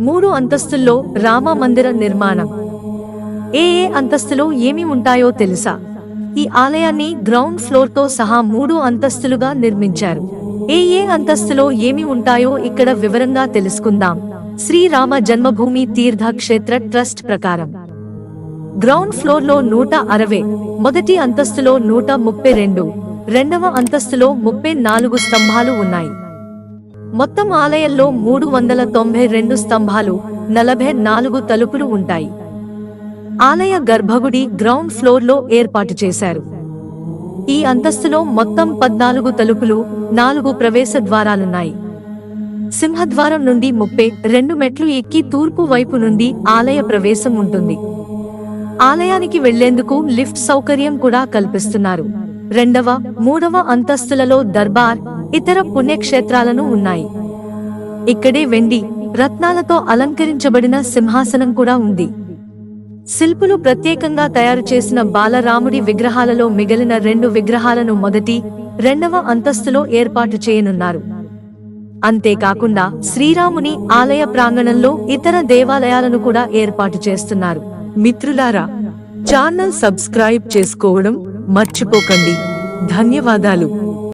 మూడు అంతస్తుల్లో రామ మందిర నిర్మాణం. ఏ ఏ అంతస్తులో ఏమి ఉంటాయో తెలుసా? ఈ ఆలయాన్ని గ్రౌండ్ ఫ్లోర్తో సహా మూడు అంతస్తులుగా నిర్మించారు. ఏ ఏ అంతస్తులో ఏమి ఉంటాయో ఇక్కడ వివరంగా తెలుసుకుందాం. శ్రీరామ జన్మభూమి తీర్థ క్షేత్ర ట్రస్ట్ ప్రకారం. గ్రౌండ్ ఫ్లోర్లో నూట అరవై మొదటి అంతస్తులో నూట ముప్పై రెండు రెండవ అంతస్తులో ముప్పై నాలుగు స్తంభాలు ఉన్నాయి. మొత్తం ఆలయంలో మూడు వందల తొంభై రెండు స్తంభాలు నలభై నాలుగు తలుపులు ఉంటాయి. ఆలయ గర్భగుడి గ్రౌండ్ ఫ్లోర్లో ఏర్పాటు చేశారు. ఈ అంతస్తులో మొత్తం పద్నాలుగు తలుపులు నాలుగు ప్రవేశ ద్వారాలున్నాయి. సింహద్వారం నుండి ముప్పై రెండు మెట్లు ఎక్కి తూర్పు వైపు నుండి ఆలయ ప్రవేశం ఉంటుంది. ఆలయానికి వెళ్ళేందుకు లిఫ్ట్ సౌకర్యం కూడా కల్పిస్తున్నారు. రెండవ మూడవ అంతస్తులలో దర్బార్ ఇతర పుణ్యక్షేత్రాలను ఉన్నాయి. ఇక్కడే వెండి రత్నాలతో అలంకరించబడిన సింహాసనం కూడా ఉంది. శిల్పులు ప్రత్యేకంగా తయారు చేసిన బాలరాముడి విగ్రహాలలో మిగిలిన రెండు విగ్రహాలను మొదటి రెండవ అంతస్తులో ఏర్పాటు చేయనున్నారు. అంతేకాకుండా శ్రీరాముని ఆలయ ప్రాంగణంలో ఇతర దేవాలయాలను కూడా ఏర్పాటు చేస్తున్నారు. మిత్రులారా ఛానల్ సబ్స్క్రైబ్ చేసుకోవడం మర్చిపోకండి. ధన్యవాదాలు.